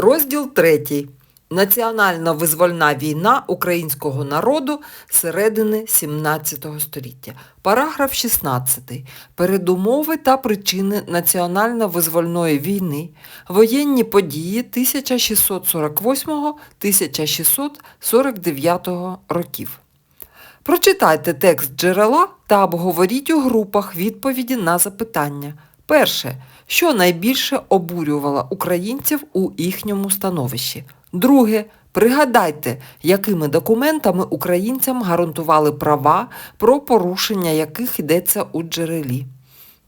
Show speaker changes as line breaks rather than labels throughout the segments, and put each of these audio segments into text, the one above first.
Розділ 3. Національно-визвольна війна українського народу середини 17 століття. Параграф 16. Передумови та причини національно-визвольної війни. Воєнні події 1648-1649 років. Прочитайте текст джерела та обговоріть у групах відповіді на запитання. Перше. Що найбільше обурювало українців у їхньому становищі? Друге. Пригадайте, якими документами українцям гарантували права, про порушення яких йдеться у джерелі.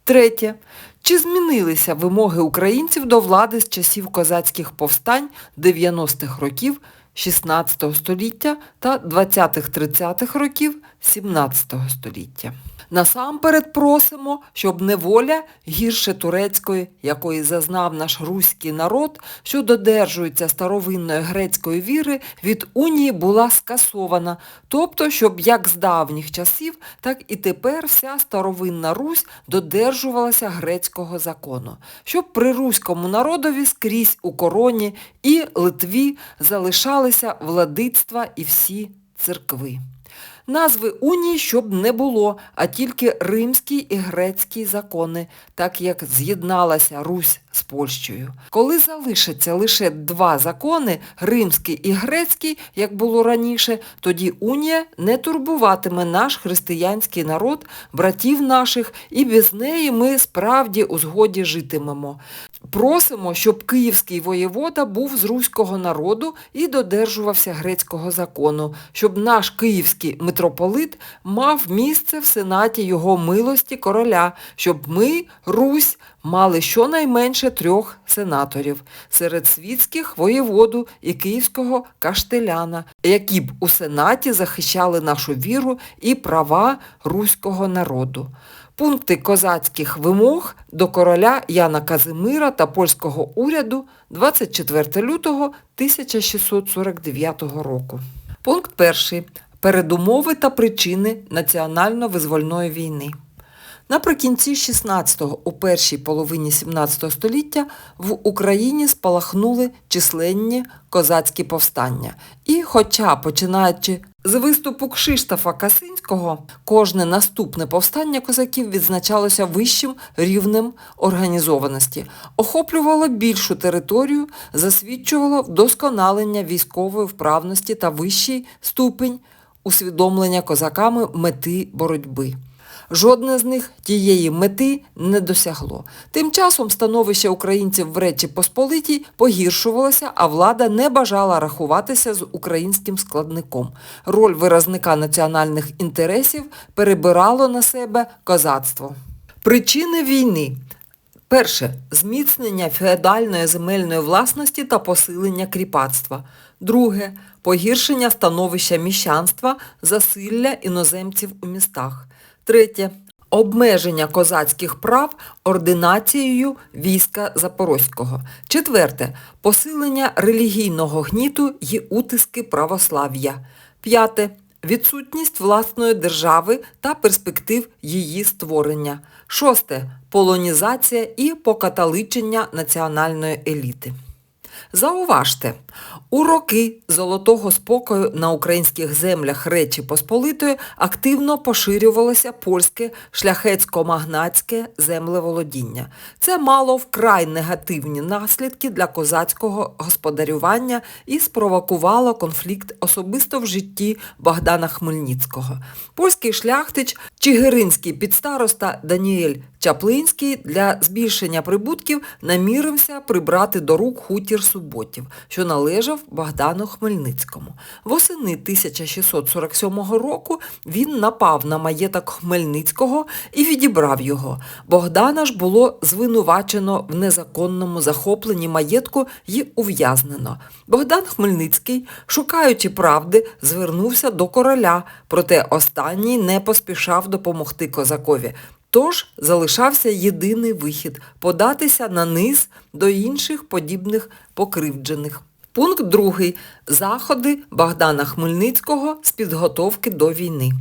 Третє. Чи змінилися вимоги українців до влади з часів козацьких повстань 90-х років 16 століття та 20-30-х років 17 століття? Насамперед просимо, щоб неволя гірше турецької, якої зазнав наш руський народ, що додержується старовинної грецької віри, від унії була скасована, тобто, щоб як з давніх часів, так і тепер вся старовинна Русь додержувалася грецького закону, щоб при руському народові скрізь у короні і Литві залишалися владицтва і всі церкви. Назви унії щоб не було, а тільки римський і грецький закони, так як з'єдналася Русь з Польщею. Коли залишаться лише два закони, римський і грецький, як було раніше, тоді унія не турбуватиме наш християнський народ, братів наших, і без неї ми справді у згоді житимемо. Просимо, щоб київський воєвода був з руського народу і додержувався грецького закону, щоб наш київський митрополит мав місце в сенаті його милості короля, щоб ми, Русь, мали щонайменше трьох сенаторів серед світських воєводу і київського каштеляна, які б у сенаті захищали нашу віру і права руського народу. Пункти козацьких вимог до короля Яна Казимира та польського уряду 24 лютого 1649 року. Пункт перший. Передумови та причини національно-визвольної війни. Наприкінці 16-го, у першій половині 17 століття в Україні спалахнули численні козацькі повстання. І хоча, починаючи з виступу Кшиштофа Касинського, кожне наступне повстання козаків відзначалося вищим рівнем організованості, охоплювало більшу територію, засвідчувало вдосконалення військової вправності та вищий ступінь усвідомлення козаками мети боротьби. Жодне з них тієї мети не досягло. Тим часом становище українців в Речі Посполитій погіршувалося, а влада не бажала рахуватися з українським складником. Роль виразника національних інтересів перебирало на себе козацтво. Причини війни. Перше зміцнення феодальної земельної власності та посилення кріпацтва. Друге погіршення становища міщанства, засилля іноземців у містах. Третє обмеження козацьких прав ординацією війська Запорозького. Четверте посилення релігійного гніту й утиски православ'я. П'яте відсутність власної держави та перспектив її створення. Шосте полонізація і покатоличення національної еліти. Зауважте, у роки золотого спокою на українських землях Речі Посполитої активно поширювалося польське шляхетсько-магнатське землеволодіння. Це мало вкрай негативні наслідки для козацького господарювання і спровокувало конфлікт особисто в житті Богдана Хмельницького. Польський шляхтич Чигиринський підстароста Даніель Чаплинський для збільшення прибутків намірився прибрати до рук хутір суботів, що належав Богдану Хмельницькому. Восени 1647 року він напав на маєток Хмельницького і відібрав його. Богдана ж було звинувачено в незаконному захопленні маєтку і ув'язнено. Богдан Хмельницький, шукаючи правди, звернувся до короля, проте останній не поспішав допомогти козакові. Тож залишався єдиний вихід податися на низ до інших подібних покривджених. Пункт 2. Заходи Богдана Хмельницького з підготовки до війни.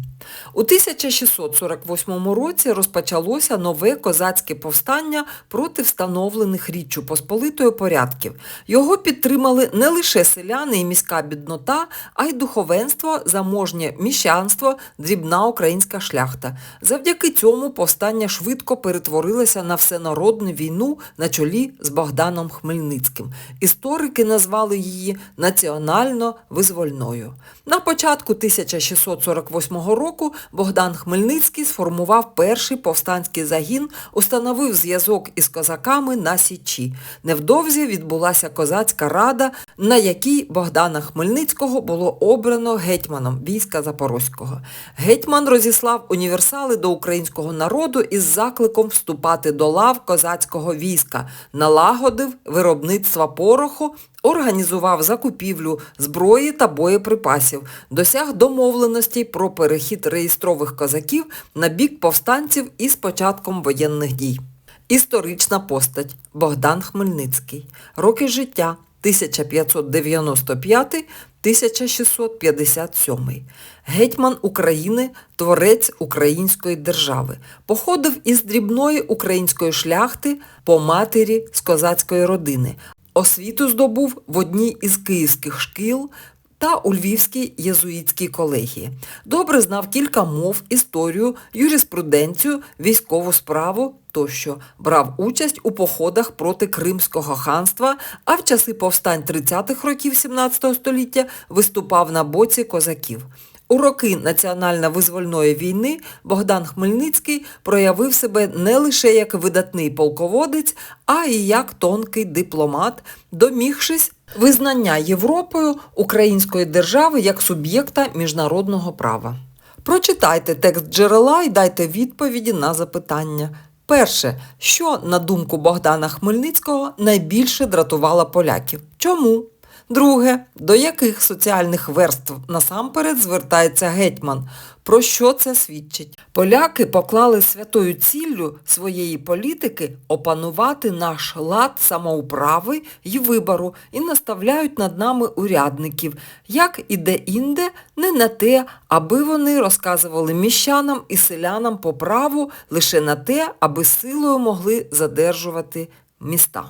У 1648 році розпочалося нове козацьке повстання проти встановлених Річчю Посполитою порядків. Його підтримали не лише селяни і міська біднота, а й духовенство, заможнє міщанство, дрібна українська шляхта. Завдяки цьому повстання швидко перетворилося на всенародну війну на чолі з Богданом Хмельницьким. Історики назвали її національно-визвольною. На початку 1648 року Богдан Хмельницький сформував перший повстанський загін, установив зв'язок із козаками на Січі. Невдовзі відбулася козацька рада, на якій Богдана Хмельницького було обрано гетьманом війська Запорозького. Гетьман розіслав універсали до українського народу із закликом вступати до лав козацького війська, налагодив виробництво пороху, організував закупівлю зброї та боєприпасів, досяг домовленостей про перехід реєстрових козаків на бік повстанців із початком воєнних дій. Історична постать Богдан Хмельницький. Роки життя 1595-1657. Гетьман України, творець української держави. Походив із дрібної української шляхти по матері з козацької родини. Освіту здобув в одній із київських шкіл та у Львівській єзуїтській колегії. Добре знав кілька мов, історію, юриспруденцію, військову справу тощо. Брав участь у походах проти Кримського ханства, а в часи повстань 30-х років 17 століття виступав на боці козаків. У роки національно-визвольної війни Богдан Хмельницький проявив себе не лише як видатний полководець, а й як тонкий дипломат, домігшись визнання Європою української держави як суб'єкта міжнародного права. Прочитайте текст джерела і дайте відповіді на запитання. Перше, що, на думку Богдана Хмельницького, найбільше дратувало поляків? Чому? Друге, до яких соціальних верств насамперед звертається гетьман? Про що це свідчить? Поляки поклали святою ціллю своєї політики опанувати наш лад самоуправи й вибору і наставляють над нами урядників, як і де-інде, не на те, аби вони розказували міщанам і селянам по праву лише на те, аби силою могли задержувати міста.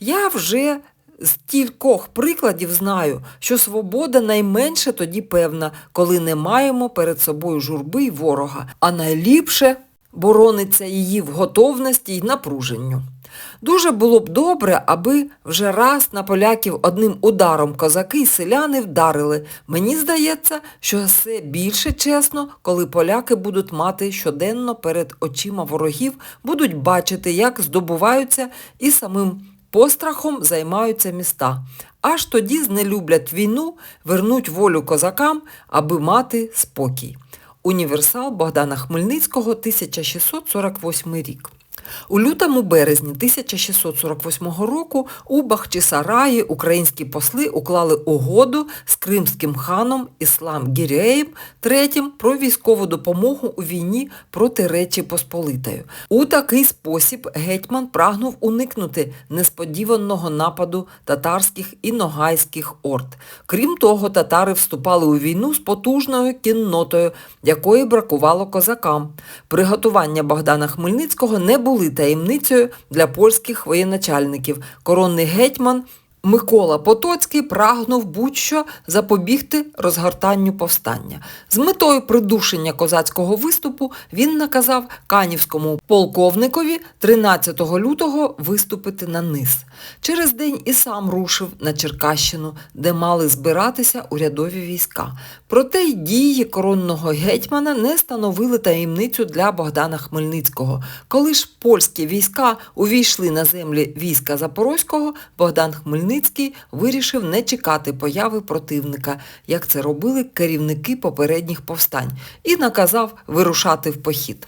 Я вже з кількох прикладів знаю, що свобода найменше тоді певна, коли не маємо перед собою журби й ворога, а найліпше борониться її в готовності й напруженню. Дуже було б добре, аби вже раз на поляків одним ударом козаки й селяни вдарили. Мені здається, що все більше чесно, коли поляки будуть мати щоденно перед очима ворогів, будуть бачити, як здобуваються і самим пострахом займаються міста. Аж тоді знелюблять війну, вернуть волю козакам, аби мати спокій. Універсал Богдана Хмельницького, 1648 рік. У лютому березні 1648 року у Бахчисараї українські посли уклали угоду з кримським ханом Іслам Гірєєм III про військову допомогу у війні проти Речі Посполитої. У такий спосіб гетьман прагнув уникнути несподіваного нападу татарських і ногайських орд. Крім того, татари вступали у війну з потужною кіннотою, якої бракувало козакам. Приготування Богдана Хмельницького не були таємницею для польських воєначальників. Коронний гетьман Микола Потоцький прагнув будь-що запобігти розгортанню повстання. З метою придушення козацького виступу він наказав канівському полковникові 13 лютого виступити на низ. Через день і сам рушив на Черкащину, де мали збиратися урядові війська. Проте й дії коронного гетьмана не становили таємницю для Богдана Хмельницького. Коли ж польські війська увійшли на землі війська Запорозького, Богдан Хмельницький вирішив не чекати появи противника, як це робили керівники попередніх повстань, і наказав вирушати в похід.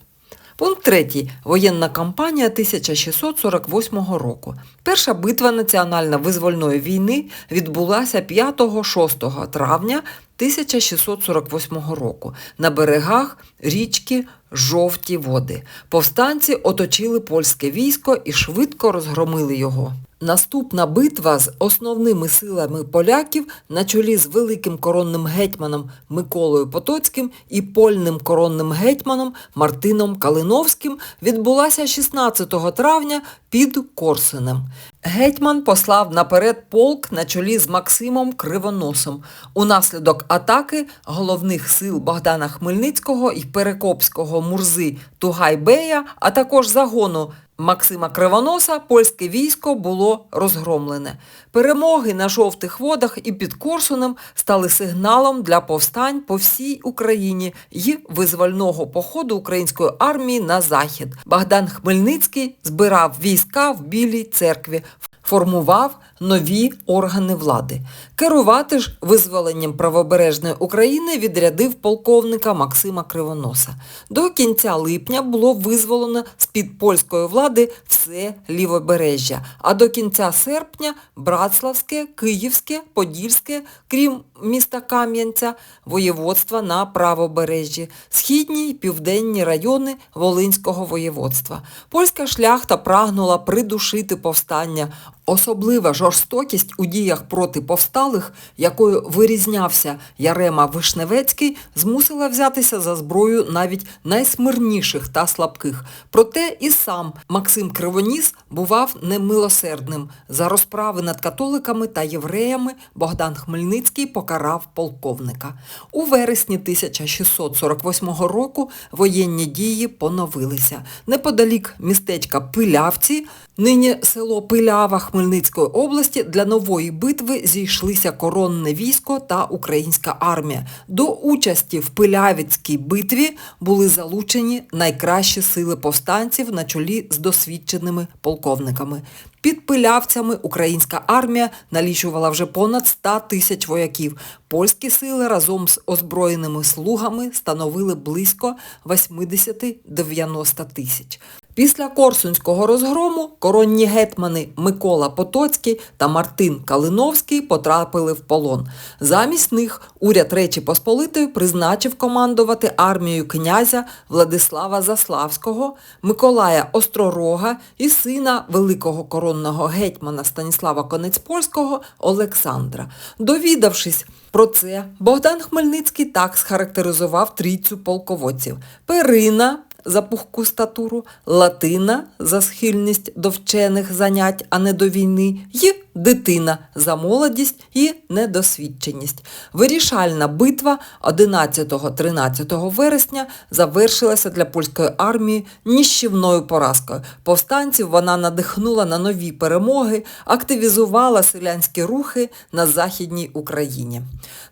Пункт 3. Воєнна кампанія 1648 року. Перша битва національно-визвольної війни відбулася 5-6 травня 1648 року на берегах річки Жовті води. Повстанці оточили польське військо і швидко розгромили його. Наступна битва з основними силами поляків на чолі з великим коронним гетьманом Миколою Потоцьким і польним коронним гетьманом Мартином Калиновським відбулася 16 травня під Корсунем. Гетьман послав наперед полк на чолі з Максимом Кривоносом. Унаслідок атаки головних сил Богдана Хмельницького і Перекопського Мурзи Тугайбея, а також загону Максима Кривоноса польське військо було розгромлене. Перемоги на жовтих водах і під Корсунем стали сигналом для повстань по всій Україні і визвольного походу української армії на захід. Богдан Хмельницький збирав війська в Білій церкві, формував нові органи влади. Керувати ж визволенням правобережної України відрядив полковника Максима Кривоноса. До кінця липня було визволено з-під польської влади все лівобережжя, а до кінця серпня Братславське, Київське, Подільське, крім міста Кам'янця, воєводства на правобережжі, східні й південні райони Волинського воєводства. Польська шляхта прагнула придушити повстання. Особлива жорстокість у діях проти повсталих, якою вирізнявся Ярема Вишневецький, змусила взятися за зброю навіть найсмирніших та слабких. Проте і сам Максим Кривоніс бував немилосердним. За розправи над католиками та євреями Богдан Хмельницький покарав полковника. У вересні 1648 року воєнні дії поновилися. Неподалік містечка Пилявці, нині село Пилява Хмельницької області, для нової битви зійшлися коронне військо та українська армія. До участі в Пилявицькій битві були залучені найкращі сили повстанців на чолі з досвідченими полковниками. Під пилявцями українська армія налічувала вже понад 100 тисяч вояків. Польські сили разом з озброєними слугами становили близько 80-90 тисяч. Після Корсунського розгрому коронні гетьмани Микола Потоцький та Мартин Калиновський потрапили в полон. Замість них уряд Речі Посполитої призначив командувати армією князя Владислава Заславського, Миколая Остророга і сина великого коронного гетьмана Станіслава Конецпольського Олександра. Довідавшись про це, Богдан Хмельницький так схарактеризував трійцю полководців. Перина за пухку статуру, латина за схильність до вчених занять, а не до війни, і дитина за молодість і недосвідченість. Вирішальна битва 11-13 вересня завершилася для польської армії ніщівною поразкою. Повстанців вона надихнула на нові перемоги, активізувала селянські рухи на Західній Україні.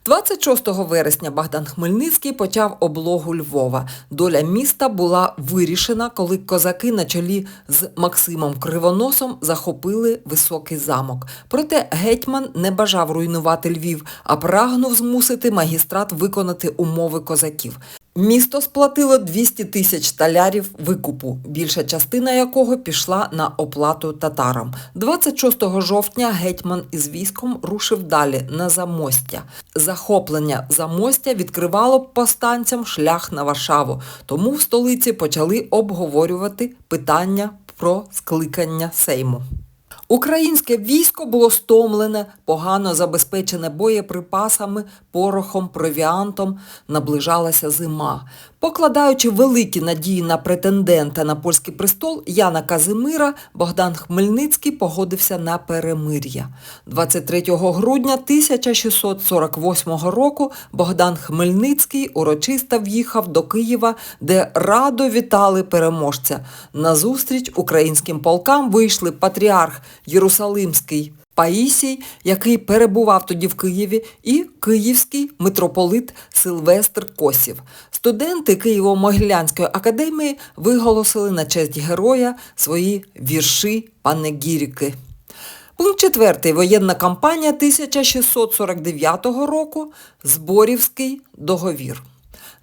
26 вересня Богдан Хмельницький почав облогу Львова. Доля міста була вирішена, коли козаки на чолі з Максимом Кривоносом захопили високий замок. Проте гетьман не бажав руйнувати Львів, а прагнув змусити магістрат виконати умови козаків. Місто сплатило 200 тисяч талярів викупу, більша частина якого пішла на оплату татарам. 26 жовтня гетьман із військом рушив далі на Замостя. Захоплення Замостя відкривало повстанцям шлях на Варшаву, тому в столиці почали обговорювати питання про скликання Сейму. Українське військо було стомлене, погано забезпечене боєприпасами, порохом, провіантом, наближалася зима. Покладаючи великі надії на претендента на польський престол Яна Казимира, Богдан Хмельницький погодився на перемир'я. 23 грудня 1648 року Богдан Хмельницький урочисто в'їхав до Києва, де радо вітали переможця. На зустріч українським полкам вийшли патріарх Єрусалимський Паїсій, який перебував тоді в Києві, і київський митрополит Силвестр Косів. Студенти Києво-Могилянської академії виголосили на честь героя свої вірші панегірики. Пункт 4. Воєнна кампанія 1649 року. Зборівський договір.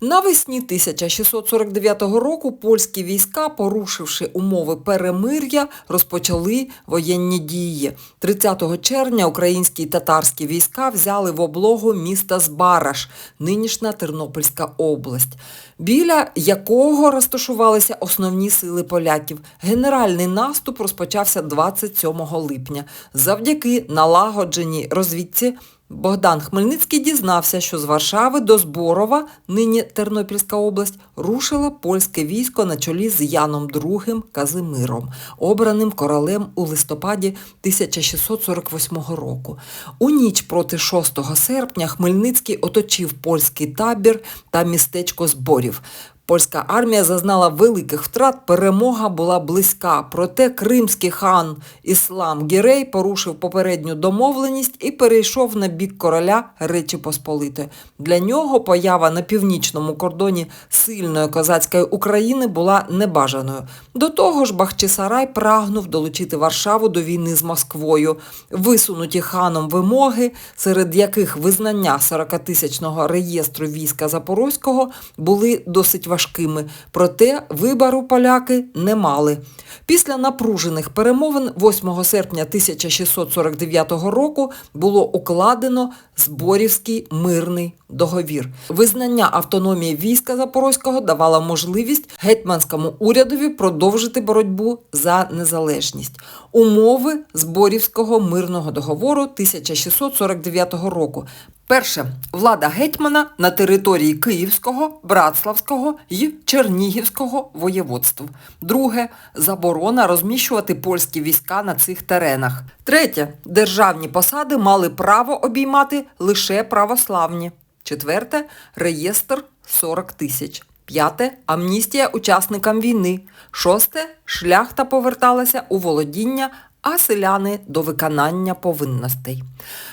Навесні 1649 року польські війська, порушивши умови перемир'я, розпочали воєнні дії. 30 червня українські і татарські війська взяли в облогу міста Збараш, нинішня Тернопільська область, біля якого розташувалися основні сили поляків. Генеральний наступ розпочався 27 липня. Завдяки налагодженій розвідці Богдан Хмельницький дізнався, що з Варшави до Зборова, нині Тернопільська область, рушило польське військо на чолі з Яном II Казимиром, обраним королем у листопаді 1648 року. У ніч проти 6 серпня Хмельницький оточив польський табір та містечко Зборів. Польська армія зазнала великих втрат, перемога була близька. Проте кримський хан Іслам Гірей порушив попередню домовленість і перейшов на бік короля Речі Посполити. Для нього поява на північному кордоні сильної козацької України була небажаною. До того ж, Бахчисарай прагнув долучити Варшаву до війни з Москвою. Висунуті ханом вимоги, серед яких визнання 40-тисячного реєстру війська Запорозького були досить важкими, проте вибору поляки не мали. Після напружених перемовин 8 серпня 1649 року було укладено Зборівський мирний договір. Визнання автономії війська Запорозького давало можливість гетьманському урядові продовжити боротьбу за незалежність. Умови Зборівського мирного договору 1649 року. Перше влада гетьмана на території Київського, Братславського і Чернігівського воєводств. Друге заборона розміщувати польські війська на цих теренах. Третє державні посади мали право обіймати лише православні. Четверте реєстр 40 тисяч. П'яте амністія учасникам війни. Шосте шляхта поверталася у володіння, а селяни до виконання повинностей.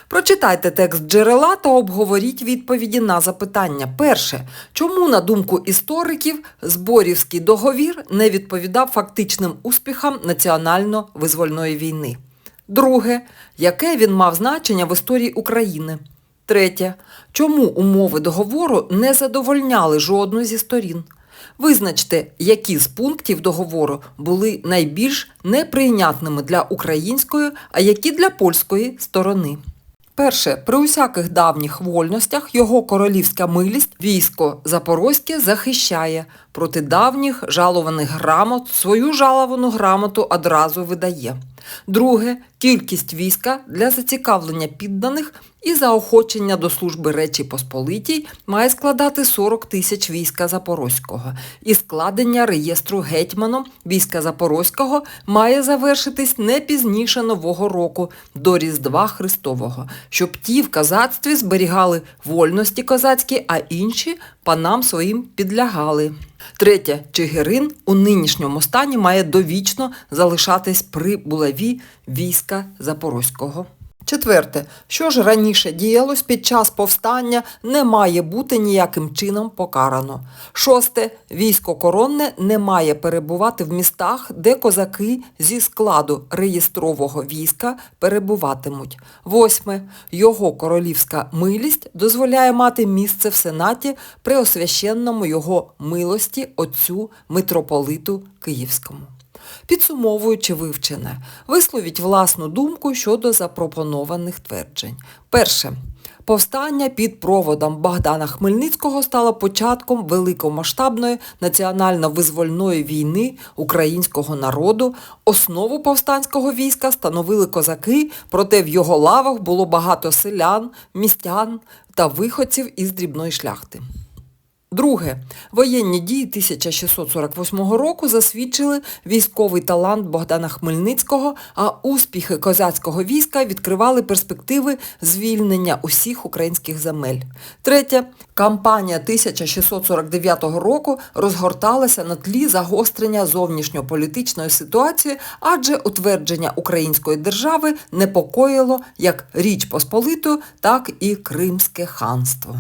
Прочитайте текст джерела та обговоріть відповіді на запитання. Перше. Чому, на думку істориків, Зборівський договір не відповідав фактичним успіхам національно-визвольної війни? Друге. Яке він мав значення в історії України? Третє. Чому умови договору не задовольняли жодну зі сторін? Визначте, які з пунктів договору були найбільш неприйнятними для української, а які для польської сторони. Перше, при усяких давніх вольностях його королівська милість військо Запорозьке захищає проти давніх жалованих грамот свою жаловану грамоту одразу видає. Друге, кількість війська для зацікавлення підданих і заохочення до служби Речі Посполитій має складати 40 тисяч війська Запорозького. І складення реєстру гетьманом війська Запорозького має завершитись не пізніше Нового року до Різдва Христового, щоб ті в козацтві зберігали вольності козацькі, а інші панам своїм підлягали. Третє, Чигирин у нинішньому стані має довічно залишатись при булаві війська Запорозького. Четверте, що ж раніше діялось під час повстання, не має бути ніяким чином покарано. Шосте, військо коронне не має перебувати в містах, де козаки зі складу реєстрового війська перебуватимуть. Восьме, його королівська милість дозволяє мати місце в сенаті при освященному його милості отцю митрополиту Київському. Підсумовуючи вивчене, висловіть власну думку щодо запропонованих тверджень. Перше. Повстання під проводом Богдана Хмельницького стало початком великомасштабної національно-визвольної війни українського народу. Основу повстанського війська становили козаки, проте в його лавах було багато селян, містян та виходців із дрібної шляхти. Друге, воєнні дії 1648 року засвідчили військовий талант Богдана Хмельницького, а успіхи козацького війська відкривали перспективи звільнення усіх українських земель. Третє, кампанія 1649 року розгорталася на тлі загострення зовнішньополітичної ситуації, адже утвердження української держави непокоїло як Річ Посполиту, так і Кримське ханство.